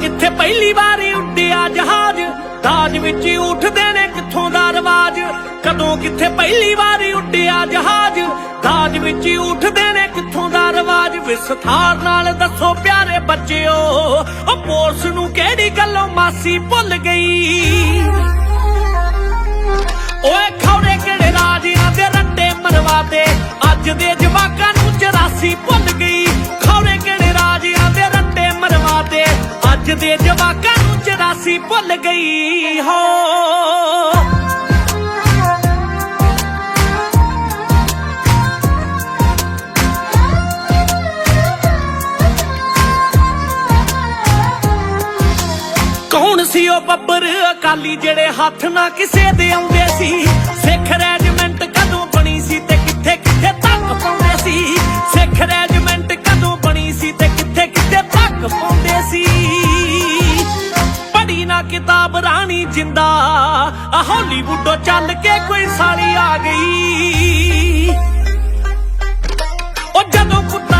ਕਿੱਥੇ ਪਹਿਲੀ ਵਾਰੀ ਉੱਡਿਆ ਜਹਾਜ਼? ਦਾਜ ਵਿੱਚ ਹੀ ਉੱਠਦੇ ਨੇ, ਕਿੱਥੋਂ ਦਾ ਰਿਵਾਜ? ਕਦੋਂ ਕਿੱਥੇ ਪਹਿਲੀ ਵਾਰੀ ਉੱਡਿਆ ਜਹਾਜ਼? ਦਾਜ ਵਿੱਚ ਉੱਠਦੇ ਨੇ, ਕਿੱਥੋਂ ਦਾ ਰਿਵਾਜ? ਵਿਸਥਾਰ ਨਾਲ ਦੱਸੋ ਪਿਆਰੇ ਬੱਚਿਓ, ਉਹ ਪੁਲਿਸ ਨੂੰ ਕਿਹੜੀ ਗੱਲੋਂ ਮਾਸੀ ਭੁੱਲ ਗਈ? ਓਏ ਨੂੰ 84 ਭੁੱਲ ਗਈ ਹੋ। ਕੌਣ ਸੀ ਉਹ ਬੱਬਰ ਅਕਾਲੀ ਜਿਹੜੇ ਹੱਥ ਨਾ ਕਿਸੇ ਦੇ ਆਉਂਦੇ ਸੀ? ਸਿੱਖ ਰੈਜੀਮੈਂਟ ਕਦੋਂ ਬਣੀ ਸੀ ਤੇ ਕਿੱਥੇ ਕਿੱਥੇ ਤੱਕ ਪਾਉਂਦੇ ਸੀ? ਸਿੱਖ ਰੈਜੀਮੈਂਟ ਜਿੰਦਾ। ਆ ਹਾਲੀਵੁੱਡੋਂ ਚੱਲ ਕੇ ਕੋਈ ਸਾਲੀ ਆ ਗਈ। ਉਹ ਜਦੋਂ ਪੁੱਤਾਂ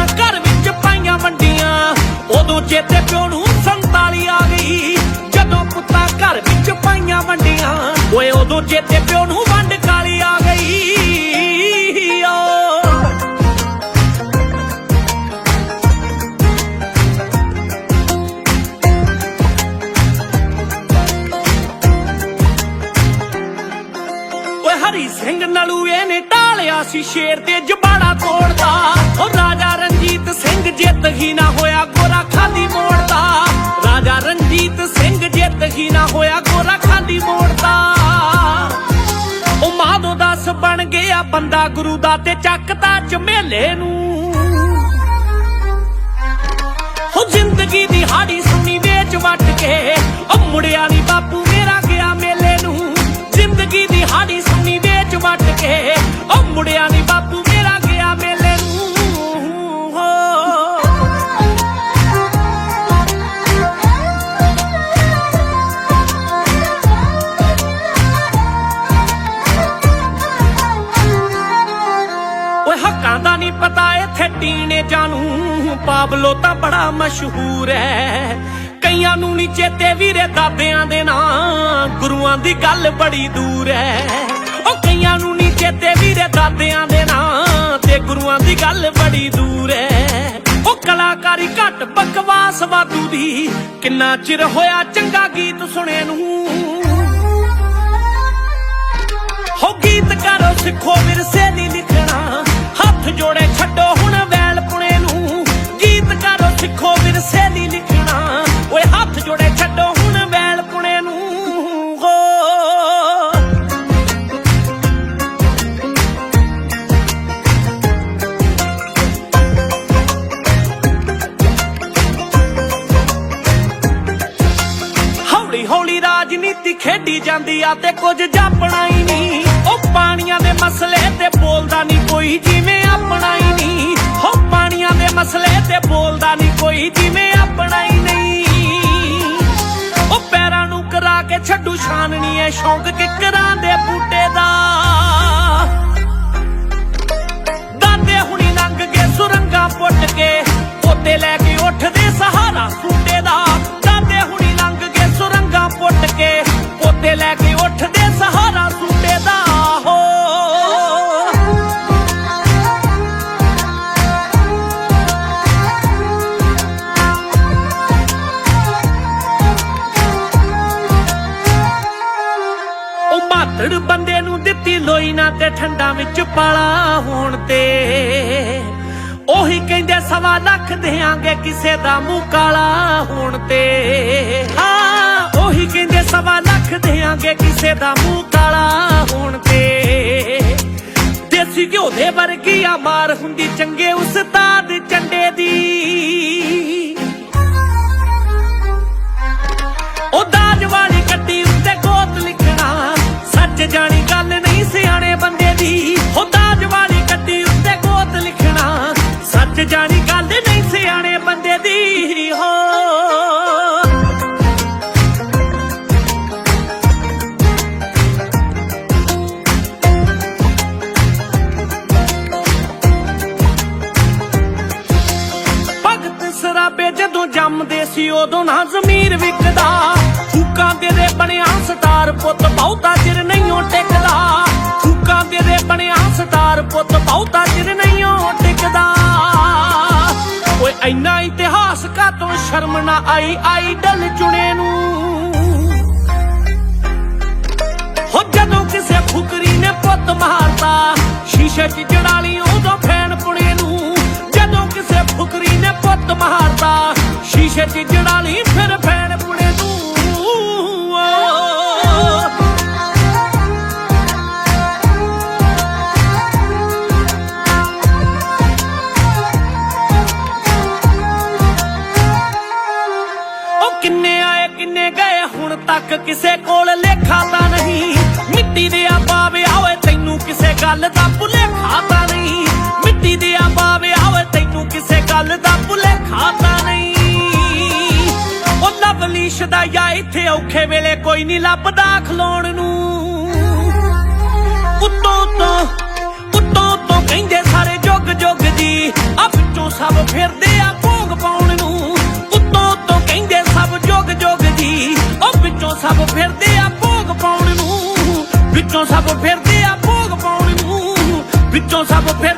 ਸਿੰਘ ਨੇ ਢਾਲਿਆ ਸੀ ਸ਼ੇਰ ਤੇ ਜਬਾੜਾ ਤੋੜਦਾ। ਓ ਰਾਜਾ ਰਣਜੀਤ ਸਿੰਘ ਜਿੱਤ ਹੀ ਨਾ ਹੋਇਆ, ਗੋਰਾ ਖਾਲੀ ਮੋੜਦਾ। ਰਾਜਾ ਰਣਜੀਤ ਸਿੰਘ ਜਿੱਤ ਹੀ ਨਾ ਹੋਇਆ, ਗੋਰਾ ਖਾਲੀ ਮੋੜਦਾ। ਉਹ ਮਾਧੋ ਦਾਸ ਬਣ ਗਿਆ ਬੰਦਾ ਗੁਰੂ ਦਾ ਤੇ ਚੱਕਦਾ ਝਮੇਲੇ ਨੂੰ। ਹੋ ਜ਼ਿੰਦਗੀ ਦੀ ਹਾੜੀ ਸੁਣੀ ਵੇਚ ਵੱਟ ਕੇ, ਉਹ ਮੁੜਿਆ ਨੀ ਬਾਪੂ ਬੜਾ ਮਸ਼ਹੂਰ ਹੈ। ਕਈਆਂ ਨੂੰ ਨਹੀਂ ਚੇਤੇ ਵੀਰੇ ਦਾਦਿਆਂ ਦੇ ਨਾਂ, ਗੁਰੂਆਂ ਦੀ ਗੱਲ ਬੜੀ ਦੂਰ ਹੈ। ਉਹ ਕਈਆਂ ਨੂੰ ਨਹੀਂ ਚੇਤੇ ਵੀਰੇ ਦਾਦਿਆਂ ਦੇ ਨਾਂ ਤੇ ਗੁਰੂਆਂ ਦੀ ਗੱਲ ਬੜੀ ਦੂਰ ਹੈ। ਉਹ ਕਲਾਕਾਰੀ ਘੱਟ ਬਕਵਾਸ ਵਾਧੂ ਦੀ, ਕਿੰਨਾ ਚਿਰ ਹੋਇਆ ਚੰਗਾ ਗੀਤ ਸੁਣੇ ਨੂੰ। ਹੋ ਗੀਤ ਕਰੋ ਸਿੱਖੋ ਵਿਰਸੇ ਦੀ ਲਿਖਣਾ ਜਾਂਦੀ ਆ ਤੇ ਕੁਝ ਜਾਪਣਾ ਹੀ ਨਹੀਂ। ਉਹ ਪਾਣੀਆਂ ਦੇ ਮਸਲੇ ਤੇ ਬੋਲਦਾ ਨਹੀਂ ਕੋਈ, ਜਿਵੇਂ ਆਪਣਾ ਹੀ ਨਹੀਂ। ਹੋ ਪਾਣੀਆਂ ਦੇ ਮਸਲੇ ਤੇ ਬੋਲਦਾ ਨਹੀਂ ਕੋਈ, ਜਿਵੇਂ ਆਪਣਾ ਹੀ ਨਹੀਂ। ਉਹ ਪੈਰਾਂ ਨੂੰ ਕਰਾ ਕੇ ਛੱਡੂ ਛਾਨਣੀ ਐ, ਸ਼ੌਂਕ ਕਿਕਰਾਂ ਦੇ ਬੂਟੇ ਦਾ। ਦਾਦੇ ਹੁਣੀ ਲੰਘ ਕੇ ਸੁਰੰਗਾਂ ਪੁੱਟ ਕੇ, ਪੋਤੇ ਲੈ ਕੇ ਉੱਠਦੇ ਸਹਾਰਾ ਨੂੰ ਦਿੱਤੀ ਤੇ ਠੰਡਾ ਵਿੱਚ ਪਾਲਾ ਹੋਣ ਤੇ। ਉਹੀ ਕਹਿੰਦੇ ਸਵਾ ਲੱਖ ਦੇਾਂਗੇ ਕਿਸੇ ਦਾ ਮੂੰਹ ਕਾਲਾ ਹੋਣ ਤੇ। ਹਾਂ, ਉਹੀ ਕਹਿੰਦੇ ਸਵਾ ਲੱਖ ਦੇਾਂਗੇ ਕਿਸੇ ਦਾ ਮੂੰਹ ਕਾਲਾ ਹੋਣ ਤੇ। ਦੇਸੀ ਘਿਓ ਦੇ ਵਰਗੀ ਆ ਮਾਰ ਹੁੰਦੀ, ਚੰਗੇ ਉਸਤਾਦ ਚੰਡੇ ti. ਬਹੁਤਾ ਚਿਰ ਨਹੀਂਓ ਟਿਕਦਾ। ਓਏ, ਇੰਨਾ ਇਤਿਹਾਸ ਕਾ ਤੋਂ ਸ਼ਰਮ ਨਾ ਆਈ, ਆਈਡਲ ਚੁਣੇ ਨੂੰ। ਹੋ, ਜਦੋਂ ਕਿਸੇ ਫੁਕਰੀ ਨੇ ਪੁੱਤ ਮਾਰਤਾ, ਸ਼ੀਸ਼ੇ 'ਚ ਜੜਾਲੀ ਉਦੋਂ ਫੈਨ ਪੁਣੇ ਕਿਸੇ ਕੋਲ ਲੇਖਾ ਤਾਂ ਨਹੀਂ। ਮਿੱਟੀ ਦੇ ਆ ਪਾਵੇ ਆਵੇ, ਤੈਨੂੰ ਕਿਸੇ ਗੱਲ ਦਾ ਭੁਲੇਖਾ ਤਾਂ ਨਹੀਂ। ਮਿੱਟੀ ਦੇ ਆ ਪਾਵੇ ਆਵੇ, ਤੈਨੂੰ ਕਿਸੇ ਗੱਲ ਦਾ ਭੁਲੇਖਾ ਤਾਂ ਨਹੀਂ। ਉਹ ਲਵਲੀ ਸ਼ਦਾਇਆ ਇੱਥੇ ਔਖੇ ਵੇਲੇ ਕੋਈ ਨਹੀਂ ਲੱਭਦਾ ਖਲੋਣ ਨੂੰ। ਉੱਤੋਂ ਉੱਤੋਂ ਉੱਤੋਂ ਉੱਤੋਂ ਕਹਿੰਦੇ ਸਾਰੇ ਜੁਗ ਜੁਗ ਜੀ ਆ ਵਿੱਚੋਂ ਸਭ ਫਿਰਦੇ ਆ ਸਭ ਫਿਰਦੇ ਆ ਭੋਗ ਪਾਉਣ ਨੂੰ। ਵਿੱਚੋਂ ਸਭ ਫਿਰਦੇ ਆ ਭੋਗ ਪਾਉਣ ਨੂੰ। ਵਿੱਚੋਂ ਸਭ ਫਿਰ